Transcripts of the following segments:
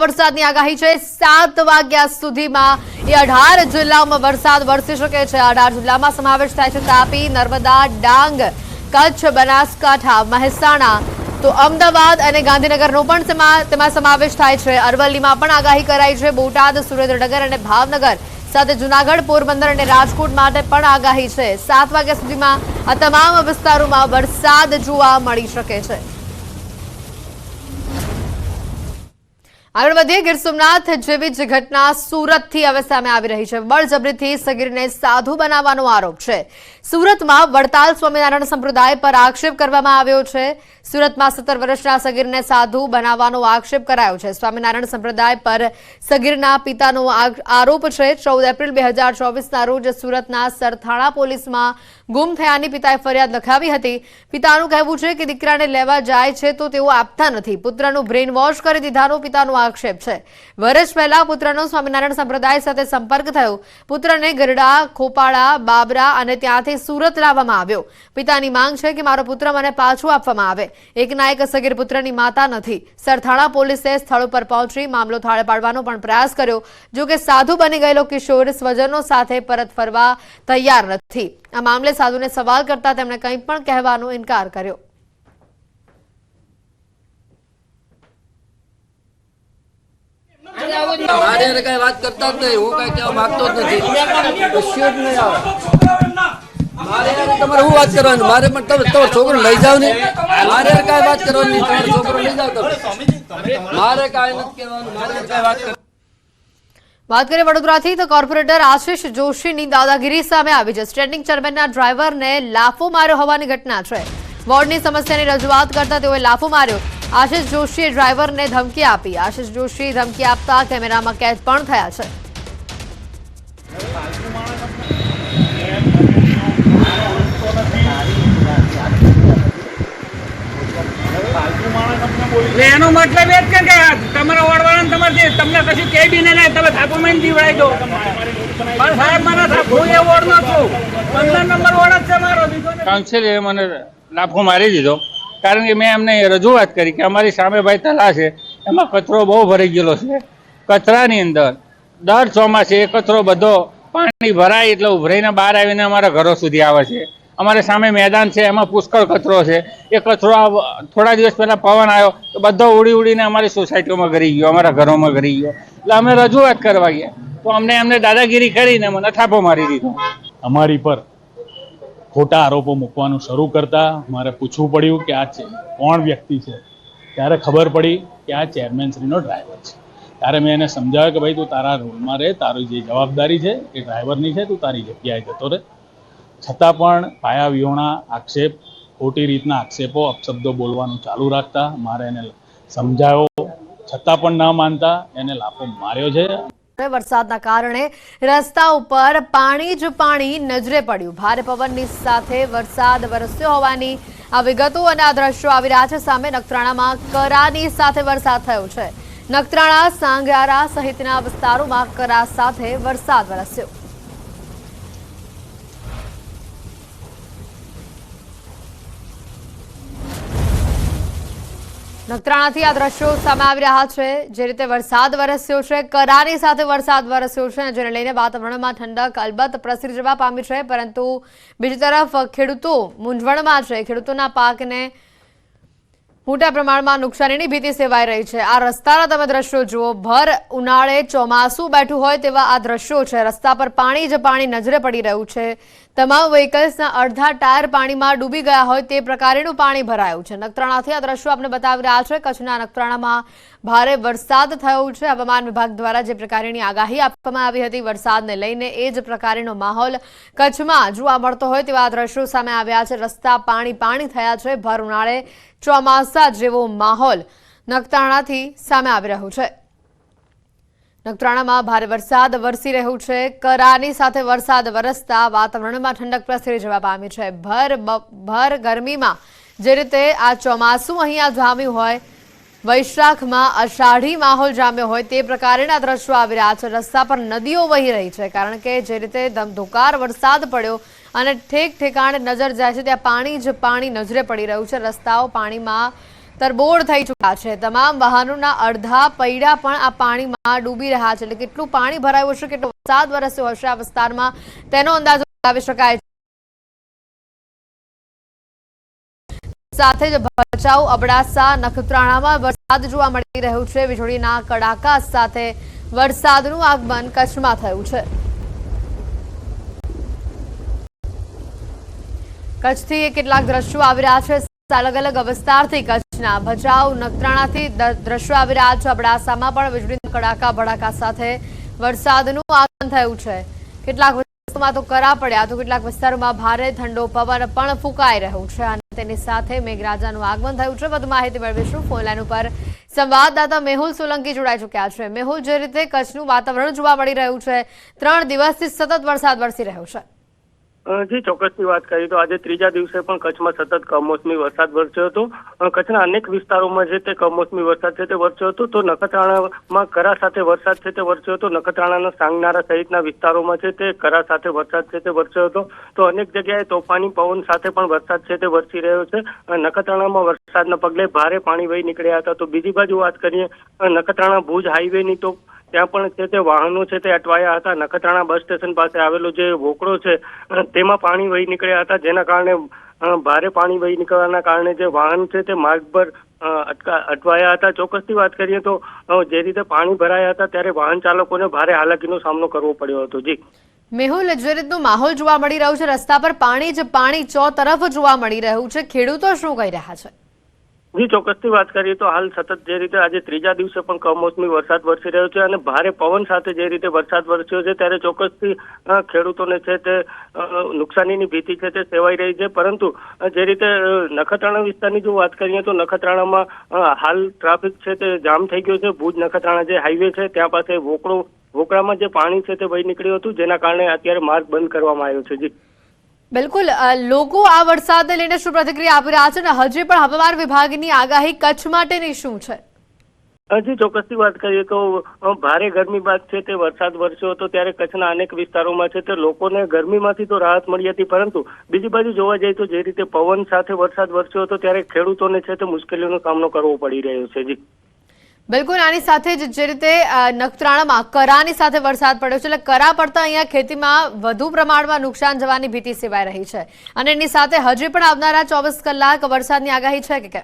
વરસાદની આગાહી છે. સાત વાગ્યા સુધીમાં એ અઢાર જિલ્લાઓમાં વરસાદ વરસી શકે છે. અઢાર જિલ્લામાં સમાવેશ થાય છે તાપી, નર્મદા, ડાંગ, કચ્છ, બનાસકાંઠા, મહેસાણા. તો અમદાવાદ અને ગાંધીનગરનો પણ તેમા- સમાવેશ થાય છે. અરવલ્લીમાં પણ આગાહી કરાઈ છે. બોટાદ, સુરેન્દ્રનગર અને ભાવનગર. સાથે જુનાગઢ, પોરબંદર અને રાજકોટ માટે પણ આગાહી છે. સાત વાગ્યા સુધીમાં આ તમામ વિસ્તારોમાં વરસાદ જોવા મળી શકે છે. આગળ વધીએ, ગીર સોમનાથ જેવી જ ઘટના સુરતથી હવે સામે આવી રહી છે. બળજબરીથી સગીરને સાધુ બનાવવાનો આરોપ છે. સુરતમાં વડતાલ સ્વામિનારાયણ સંપ્રદાય પર આક્ષેપ કરવામાં આવ્યો છે. સુરતમાં સત્તર વર્ષના સગીરને સાધુ બનાવવાનો આક્ષેપ કરાયો છે. સ્વામિનારાયણ સંપ્રદાય પર સગીરના પિતાનો આરોપ છે. ચૌદ એપ્રિલ બે હજાર ચોવીસના રોજ સુરતના સરથાણા પોલીસમાં ગુમ થયાની પિતાએ ફરિયાદ લખાવી હતી. પિતાનું કહેવું છે કે દીકરાને લેવા જાય છે તો તેઓ આપતા નથી. પુત્રનું બ્રેઇન વોશ કરી દીધાનો પિતાનો આક્ષેપ છે. વર્ષ પહેલા પુત્રનો સ્વામિનારાયણ સંપ્રદાય સાથે સંપર્ક થયો. પુત્રને ગરડા, ખોપાળા, બાબરા અને ત્યાંથી સુરત લાવવામાં આવ્યો. પિતાની માંગ છે કે મારો પુત્ર મને પાછો આપવામાં આવે. એક સગીર પુત્રની માતા નથી. સરથાણા પોલીસે સ્થળ ઉપર પહોંચી મામલો થાળે પાડવાનો પણ પ્રયાસ કર્યો. જો કે સાધુ બની ગયેલો કિશોર સ્વજનો સાથે પરત ફરવા તૈયાર નથી. આ મામલે સાધુને સવાલ કરતા તેમણે કંઈ પણ કહેવાનો ઇનકાર કર્યો. મારે કઈ વાત કરતા જ નહીં હું કઈ કહેવા માંગતો જ નથી. કશું જ નહીં આવે. તમારે શું વાત કરવાની? મારે પણ તમે તમારો છોકરો લઈ જાવ ને. મારે કઈ વાત કરવાની તમારો છોકરો લઈ જાવ તમે. મારે કાંઈ નથી કહેવાનું મારે કાંઈ વાત વાત કરીએ વડોદરાથી, તો કોર્પોરેટર આશિષ જોશીની દાદાગીરી સામે આવી છે. સ્ટેન્ડિંગ ચેરમેનના ડ્રાઈવરને લાફો માર્યો હોવાની ઘટના છે. વોર્ડની સમસ્યાની રજૂઆત કરતા તેઓએ લાફો માર્યો. આશિષ જોશીએ ડ્રાઈવરને ધમકી આપી. આશિષ જોશી ધમકી આપતા કેમેરામાં કેદ પણ થયા છે. એનો મતલબ જે તમને કશું કહી બી નહીં, તમે ડોક્યુમેન્ટ જીવડાવી દો પણ સાહેબ થા- હું એ વોર્ડનો છું. પંદર નંબર વોર્ડ જ છે મારો નથી. મને લાફો મારી દીધો. કારણ કે મેં એમને રજૂઆત કરી કે અમારી સામે ભાઈ તલા છે. એમાં કચરો બહુ ભરાઈ ગયેલો છે. કચરાની અંદર દર ચોમાસે એ કચરો બધો પાણી ભરાય એટલે ઉભરાઈને બહાર આવીને અમારા ઘરો સુધી આવે છે. અમારે સામે મેદાન છે, એમાં પુષ્કળ કચરો છે. એ કચરો થોડા દિવસ પહેલા પવન આવ્યો તો બધો ઉડી ઉડીને અમારી સોસાયટીઓમાં ઘરી ગયો, અમારા ઘરોમાં ઘરી ગયો. એટલે અમે રજૂઆત કરવા ગયા. તો અમને એમને દાદાગીરી કરીને મને થાપો મારી દીધો. અમારી પર ખોટા આરોપો મૂકવાનું શરૂ કરતા મારે પૂછવું પડ્યું કે આ છે કોણ વ્યક્તિ છે? ત્યારે ખબર પડી કે આ ચેરમેનશ્રીનો ડ્રાઈવર છે. ત્યારે મેં એને સમજાવ્યો કે ભાઈ, તું તારા રોલમાં રહે તારી જે જવાબદારી છે, એ ડ્રાઈવરની છે, તું તારી જગ્યાએ જતો રહે. છતાં પણ પાયા વિહોણા આક્ષેપ, ખોટી રીતના આક્ષેપો, અપશબ્દો બોલવાનું ચાલુ રાખતા મારે એને સમજાયો. છતાં પણ ન માનતા એને લાફો માર્યો છે. વરસાદના કારણે રસ્તા ઉપર પાણી જ પાણી નજરે પડ્યું. ભારે પવનની સાથે વરસાદ વરસ્યો હોવાની આ વિગતો અને આ દ્રશ્યો આવી રહ્યા છે. સામે નખત્રાણામાં કરાની સાથે વરસાદ થયો છે. નખત્રાણા સાંગારા સહિતના વિસ્તારોમાં કરા સાથે વરસાદ વરસ્યો. નખત્રાણાથી આ દ્રશ્યો સામે આવી રહ્યા છે. જે રીતે વરસાદ વરસ્યો છે કરાની સાથે વરસાદ વરસ્યો છે જેને લઈને વાતાવરણમાં ઠંડક અલબત્ત પ્રસરી જવા પામી છે. પરંતુ બીજી તરફ ખેડૂતો મૂંઝવણમાં છે. ખેડૂતોના પાકને મોટા પ્રમાણમાં નુકસાનીની ભીતિ સેવાઈ રહી છે. આ રસ્તાના તમે દ્રશ્યો જુઓ. ભર ઉનાળે ચોમાસું બેઠું હોય તેવા આ દ્રશ્યો છે. રસ્તા પર પાણી જ પાણી નજરે પડી રહ્યું છે. તમામ વ્હીકલ્સના અડધા ટાયર પાણીમાં ડૂબી ગયા હોય તે પ્રકારેનું પાણી ભરાયું છે. નખત્રાણાથી આ દ્રશ્યો આપણે બતાવી રહ્યા છે. કચ્છના નખત્રાણામાં ભારે વરસાદ થયો છે. હવામાન વિભાગ દ્વારા જે પ્રકારની આગાહી આપવામાં આવી હતી વરસાદને લઈને એ જ પ્રકારનો માહોલ કચ્છમાં જોવા મળતો હોય તેવા દ્રશ્યો સામે આવ્યા છે. રસ્તા પાણી પાણી થયા છે. ભર ઉનાળે ચોમાસા જેવો માહોલ નખત્રાણાથી સામે આવી રહ્યો છે. નખત્રાણામાં ભારે વરસાદ વરસી રહ્યું છે. કરાની સાથે વરસાદ વરસતા વાતાવરણમાં ઠંડક પ્રસરી જવા પામી છે. ભર ભર ગરમીમાં જે રીતે આ ચોમાસું અહીંયા જામ્યું હોય, વૈશાખમાં અષાઢી માહોલ જામ્યો હોય તે પ્રકારેના દ્રશ્યો આવી રહ્યા છે. રસ્તા પર નદીઓ વહી રહી છે કારણ કે જે રીતે ધમધોકાર વરસાદ પડ્યો અને ઠેક ઠેકાણે નજર જાય છે, ત્યાં પાણી જ પાણી નજરે પડી રહ્યું છે. રસ્તાઓ પાણીમાં તરબોળ થઈ ચૂક્યા છે. તમામ વાહનોના અડધા પૈડા પણ આ પાણીમાં ડૂબી રહ્યા છે. એટલે કેટલું પાણી ભરાયું હશે, કેટલો વરસાદ વરસ્યો હશે, આ વિસ્તારમાં તેનો અંદાજો લગાવી શકાય છે. સાથે જ ભચાઉ, અબડાસા, નખત્રાણામાં વરસાદ જોવા મળી રહ્યું છે. વીજળીના કડાકા સાથે વરસાદનું આગમન કચ્છમાં થયું છે. કચ્છથી કેટલાક દ્રશ્યો આવી રહ્યા છે. અલગ અલગ અવસ્થાથી કચ્છના ભચાઉ, નખત્રાણાથી દ્રશ્યો આવી રહ્યા છે. અબડાસામાં પણ વીજળીના કડાકા, ભડાકા સાથે વરસાદનું આગમન થયું છે. કેટલાક વિસ્તારોમાં તો કરા પડ્યા તો કેટલાક વિસ્તારોમાં ભારે ઠંડો પવન પણ ફૂંકાઈ રહ્યું છે અને તેની સાથે મેઘરાજાનું આગમન થયું છે. વધુ માહિતી મેળવીશું ફોનલાઈન ઉપર. સંવાદદાતા મેહુલ સોલંકી જોડાઈ ચૂક્યા છે. મેહુલ, જે રીતે કચ્છનું વાતાવરણ જોવા મળી રહ્યું છે, ત્રણ દિવસથી સતત વરસાદ વરસી રહ્યો છે. જી, ચોક્કસની વાત કરીએ તો આજે ત્રીજા દિવસે પણ કચ્છમાં સતત કમોસમી વરસાદ વરસ્યો હતો. કચ્છના અનેક વિસ્તારોમાં છે તે કમોસમી વરસાદ છે તે વરસ્યો હતો. તો નખત્રાણામાં કરા સાથે વરસાદ છે તે વરસ્યો હતો. નખત્રાણાના સાંગનારા સહિતના વિસ્તારોમાં છે તે કરા સાથે વરસાદ છે તે વરસ્યો હતો. તો અનેક જગ્યાએ તોફાની પવન સાથે પણ વરસાદ છે તે વરસી રહ્યો છે. નખત્રાણામાં વરસાદના પગલે ભારે પાણી વહી નીકળ્યા હતા. તો બીજી બાજુ વાત કરીએ નખત્રાણા ભુજ હાઈવેની તો ત્યાં પણ છે તે વાહનો છે તે અટવાયા હતા. નખત્રાણા બસ સ્ટેશન પાસે આવેલો જે વોકળો છે તેમાં પાણી વહી નીકળ્યા હતા. જેના કારણે ભારે પાણી વહી નીકળવાના કારણે જે વાહન છે તે માર્ગ પર અટવાયા હતા. ચોક્કસથી વાત કરીએ તો જે રીતે પાણી ભરાયા હતા ત્યારે વાહન ચાલકોને ભારે હાલાકીનો સામનો કરવો પડ્યો હતો. જી. મેહુલ જે રીતનું માહોલ જોવા મળી રહ્યું છે. રસ્તા પર પાણી જ પાણી ચો તરફ જોવા મળી રહ્યું છે. ખેડૂતો શું કહી રહ્યા છે? જી ચોક્કસથી વાત કરીએ તો હાલ સતત જે રીતે આજે ત્રીજા દિવસે પણ કમોસમી વરસાદ વરસી રહ્યો છે અને ભારે પવન સાથે જે રીતે વરસાદ વરસ્યો છે ત્યારે ચોક્કસથી ખેડૂતોને છે તે નુકસાનીની ભીતિ છે તે સેવાઈ રહી છે. પરંતુ જે રીતે નખત્રાણા વિસ્તારની જો વાત કરીએ તો નખત્રાણામાં હાલ ટ્રાફિક છે તે જામ થઈ ગયો છે. ભુજ નખત્રાણા જે હાઈવે છે ત્યાં પાસે વોકડો વોકડામાં જે પાણી છે તે વહી નીકળ્યું હતું, જેના કારણે અત્યારે માર્ગ બંધ કરવામાં આવ્યો છે. જી. બિલકુલ લોકો આ વરસાદને લઈને શું પ્રતિક્રિયા આપી રહ્યા છે અને હજી પણ હવામાન વિભાગની આગાહી કચ્છ માટેની શું છે? હજી ચોક્કસથી વાત કરીએ તો ભારે ગરમી બાદ છે તે વરસાદ વરસ્યો હતો ત્યારે કચ્છના અનેક વિસ્તારોમાં છે તે લોકોને ગરમીમાંથી તો રાહત મળી હતી, પરંતુ બીજી બાજુ જોવા જઈએ તો જે રીતે પવન સાથે વરસાદ વરસ્યો હતો ત્યારે ખેડૂતોને છે તે મુશ્કેલીનો સામનો કરવો પડી રહ્યો છે. જી. બિલકુલ આની સાથે જ જે રીતે નખત્રાણામાં કરાની સાથે વરસાદ પડ્યો છે એટલે કરા પડતા અહીંયા ખેતીમાં વધુ પ્રમાણમાં નુકસાન જવાની ભીતિ સેવાઈ રહી છે. અને એની સાથે હજી પણ આવનારા ચોવીસ કલાક વરસાદની આગાહી છે કે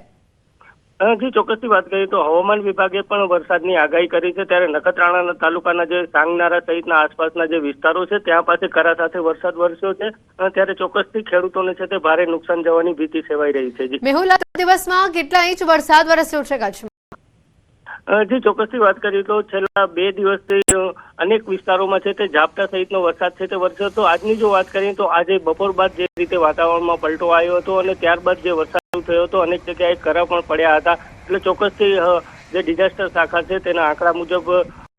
જી ચોક્કસથી વાત કરીએ તો હવામાન વિભાગે પણ વરસાદની આગાહી કરી છે. ત્યારે નખત્રાણા તાલુકાના જે સાંગનારા સહિતના આસપાસના જે વિસ્તારો છે ત્યાં પાસે કરા સાથે વરસાદ વરસ્યો છે. ત્યારે ચોક્કસથી ખેડૂતોને છે તે ભારે નુકસાન જવાની ભીતિ સેવાઈ રહી છે. મેહુલ દિવસમાં કેટલા ઇંચ વરસાદ વરસ્યો છે કચ્છમાં? જી ચોક્કસથી વાત કરીએ તો છેલ્લા બે દિવસથી અનેક વિસ્તારોમાં છે તે ઝાપટા સહિતનો વરસાદ છે તે વરસ્યો તો આજની જો વાત કરીએ તો આજે બપોર બાદ જે રીતે વાતાવરણમાં પલટો આવ્યો હતો અને ત્યારબાદ જે વરસાદ થયો હતો, અનેક જગ્યાએ કરા પણ પડ્યા હતા. એટલે ચોક્કસથી જે ડિઝાસ્ટર શાખા છે તેના આંકડા મુજબ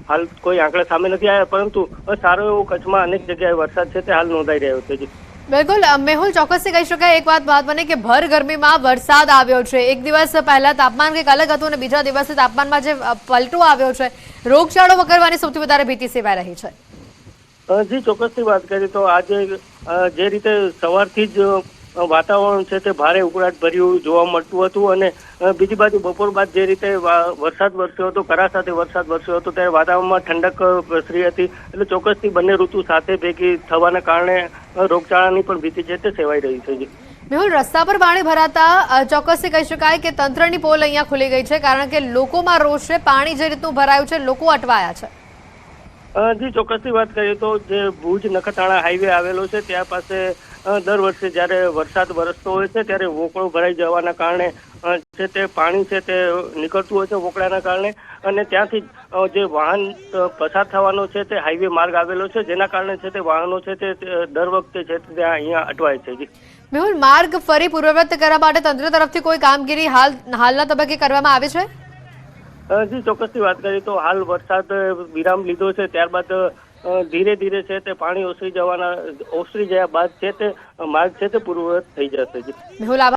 હાલ કોઈ આંકડા સામે નથી આવ્યા, પરંતુ સારો એવો કચ્છમાં અનેક જગ્યાએ વરસાદ છે તે હાલ નોંધાઈ રહ્યો છે. બિલકુલ મેહુલ ચોક્કસથી કહી શકાય, એક વાત મહત્વની કે ભર ગરમીમાં વરસાદ આવ્યો છે. એક દિવસ પહેલા તાપમાન કંઈક અલગ હતું અને બીજા દિવસે તાપમાનમાં જે પલટો આવ્યો છે, રોગચાળો વકરવાની સૌથી વધારે ભીતિ સેવાઈ રહી છે. જી, ચોક્કસથી વાત કરીએ તો આજે જે રીતે સવારથી જ વાતાવરણ છે તે ભારે ઉકળાટ ભર્યું જોવા મળતું હતું અને બીજી બાજુ બપોર બાદ જે રીતે વરસાદ વરસ્યો હતો, કરા સાથે વરસાદ વરસ્યો હતો, ત્યારે વાતાવરણમાં ઠંડક પ્રસરી હતી. એટલે ચોક્કસથી બંને ઋતુ સાથે ભેગી થવાના કારણે રોગચાળાની પણ ભીતિ છે તે સેવાઈ રહી છે. મેહુલ રસ્તા પર પાણી ભરાતા ચોક્કસથી કહી શકાય કે તંત્રની પોલ અહીંયા ખુલી ગઈ છે કારણ કે લોકોમાં રોષ છે પાણી જે રીતનું ભરાયું છે લોકો અટવાયા છે. જી ચોક્કસની વાત કરીએ તો જે ભુજ નખત્રાણા હાઈવે આવેલો છે ત્યાં પાસે દર વર્ષે જ્યારે વરસાદ વરસતો હોય છે ત્યારે વોકળો ભરાઈ જવાના કારણે છે તે પાણી છે તે નીકળતું હોય છે વોકળાના કારણે અને ત્યાંથી જે વાહન પસાર થવાનો છે તે હાઈવે માર્ગ આવેલો છે જેના કારણે છે તે વાહનો છે તે દર વખતે છે તે અહીંયા અટવાય છે મેહુલ માર્ગ ફરી પૂર્વવત કરવા માટે તંત્ર તરફથી કોઈ કામગીરી હાલ હાલના તબક્કે કરવામાં આવે છે? જી ચોક્કસથી વાત કરીએ તો હાલ વરસાદ વિરામ લીધો છે ત્યારબાદ ધીરે ધીરે છે તે પાણી ઓસરી જવાના ઓસરી ગયા બાદ છે તે માર્ગ છે તે પૂર્વવત થઈ જશે જી. મેહુલ